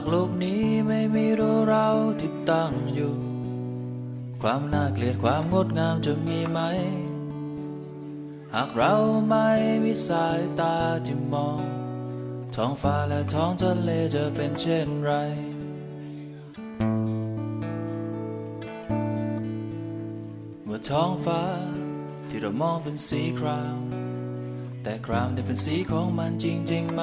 ากโลกนี้ไม่มีเราเราที่ตั้งอยู่ ความน่าเกลียดความงดงามจะมีไหม หากเราไม่มีสายตาที่มอง ท้องฟ้าและท้องทะเลจะเป็นเช่นไรเมื่อท้องฟ้าที่เรามองเป็นสีคราม แต่ครามได้เป็นสีของมันจริงๆไหม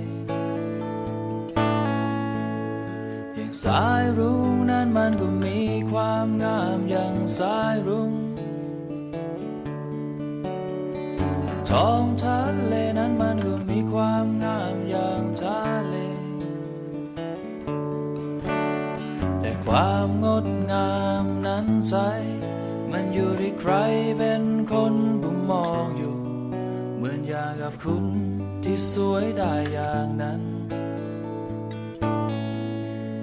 สายรุ้งนั้นมันก็มีความงามอย่างสายรุ้งท้องทะเลนั้นมันก็มีความงามอย่างทะเล แต่ความงดงามนั้นใส มันอยู่ที่ใครเป็นคนผู้มองอยู่ เหมือนอย่างกับคุณที่สวยได้อย่างนั้น